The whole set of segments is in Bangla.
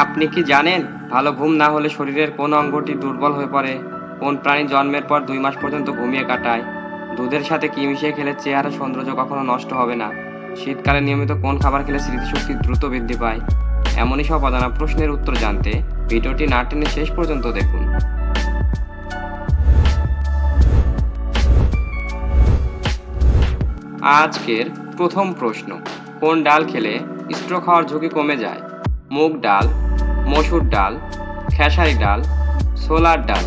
আপনি কি জানেন, ভালো ঘুম না হলে শরীরের কোন অঙ্গটি দুর্বল হয়ে পড়ে? কোন প্রাণী জন্মের পর দুই মাস পর্যন্ত ঘুমিয়ে কাটায়? দুধের সাথে কি মিশিয়ে খেলে চেহারা সৌন্দর্য কখনো নষ্ট হবে না? শীতকালে নিয়মিত কোন খাবার খেলে স্মৃতিশক্তি দ্রুত বৃদ্ধি পায়? এমনই সব অজানা প্রশ্নের উত্তর জানতে ভিডিওটি না টেনে শেষ পর্যন্ত দেখুন। আজকের প্রথম প্রশ্ন, কোন ডাল খেলে স্ট্রোক হওয়ার ঝুঁকি কমে যায়? মুগ ডাল, মসুর ডাল, খেসারি ডাল, ছোলার ডাল।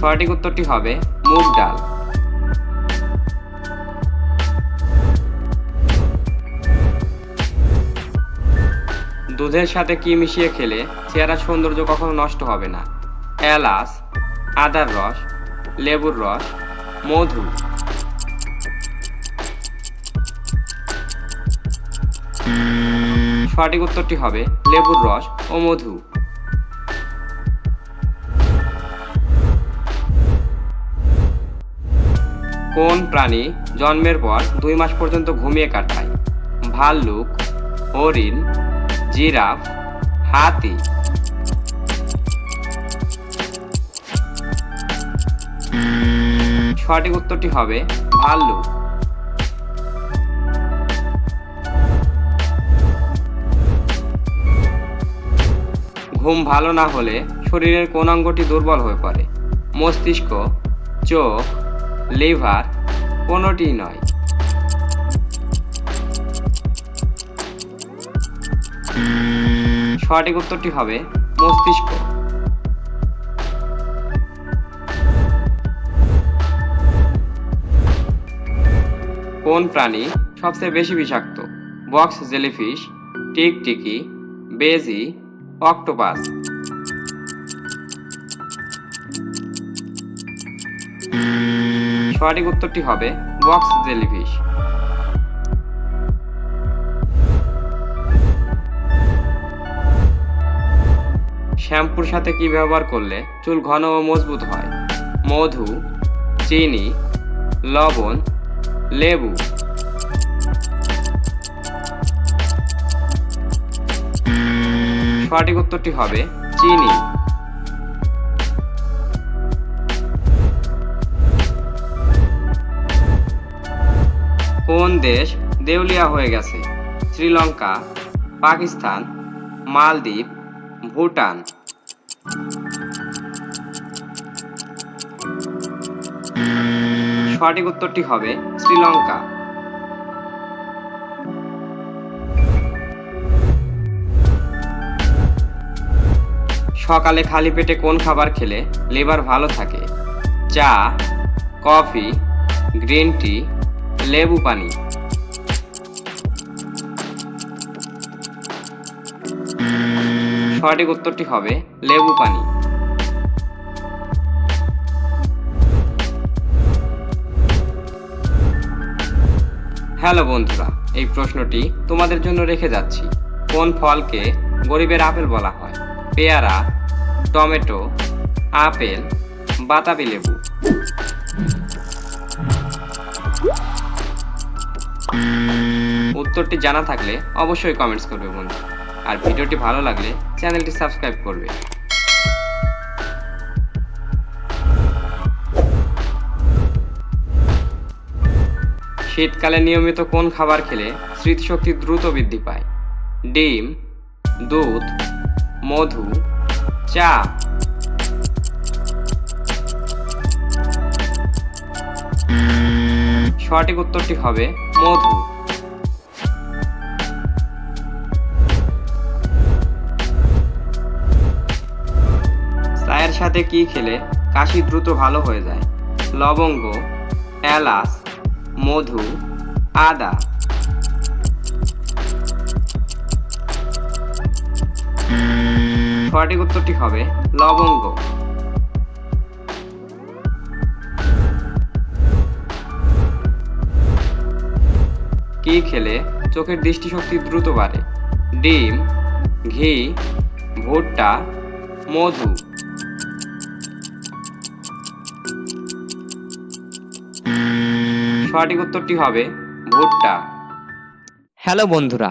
সঠিক উত্তরটি হবে মুগ ডাল। দুধের সাথে কি মিশিয়ে খেলে চেহারা সৌন্দর্য কখনো নষ্ট হবে না? এলাচ, আদার রস, লেবুর রস, মধু। সঠিক উত্তরটি হবে লেবুর রস ও মধু। কোন প্রাণী জন্মের পর দুই মাস পর্যন্ত ঘুমিয়ে কাটায়? ভাল্লুক, হরিণ, জিরাফ, হাতি। সঠিক উত্তরটি হবে ভাল্লুক। ঘুম ভালো না হলে শরীরের কোন অঙ্গটি দুর্বল হয়ে পড়ে। মস্তিষ্ক, চোখ, লিভার কোনোটিই নয়। সঠিক উত্তরটি হবে মস্তিষ্ক। কোন প্রাণী সবচেয়ে বেশি বিষাক্ত? বক্স জেলিফিশ, টিকটিকি, বেজি অক্টোপাস। সঠিক উত্তরটি হবে বক্স জেলিফিশ। শ্যাম্পুর সাথে কি ব্যবহার করলে চুল ঘন ও মজবুত হয়? মধু, চিনি, লবণ, লেবু। সঠিক উত্তরটি হবে চিনি। কোন দেশ দেউলিয়া হয়ে গেছে? শ্রীলঙ্কা, পাকিস্তান, মালদ্বীপ, ভুটান। সঠিক উত্তরটি হবে শ্রীলঙ্কা। সকালে খালি পেটে কোন খাবার খেলে লিভার ভালো থাকে? চা, কফি গ্রিন টি লেবু পানি। সঠিক উত্তরটি হবে লেবু পানি। হ্যালো বন্ধুরা, এই প্রশ্নটি তোমাদের জন্য রেখে যাচ্ছি। কোন ফলকে গরিবের আপেল বলা হয়? পেয়ারা টমেটো, আপেল, বাতাবি লেবু। উত্তরটি জানা থাকলে অবশ্যই কমেন্টস করবে বন্ধু। আর ভিডিওটি ভালো লাগলে চ্যানেলটি সাবস্ক্রাইব করবে। শীতকালে নিয়মিত কোন খাবার খেলে স্মৃতিশক্তি দ্রুত বৃদ্ধি পায়? ডিম, দুধ, মধু চা। সঠিক উত্তরটি হবে মধু। চায়ের সাথে কি খেলে কাশি দ্রুত ভালো হয়ে যায়? লবঙ্গ, এলাচ, মধু, আদা। সঠিক উত্তরটি হবে লবঙ্গ। কি খেলে চোখের দৃষ্টিশক্তি দ্রুত বাড়ে? ডিম, ঘি, ভুট্টা, মধু। সঠিক উত্তরটি হবে ভুট্টা। হ্যালো বন্ধুরা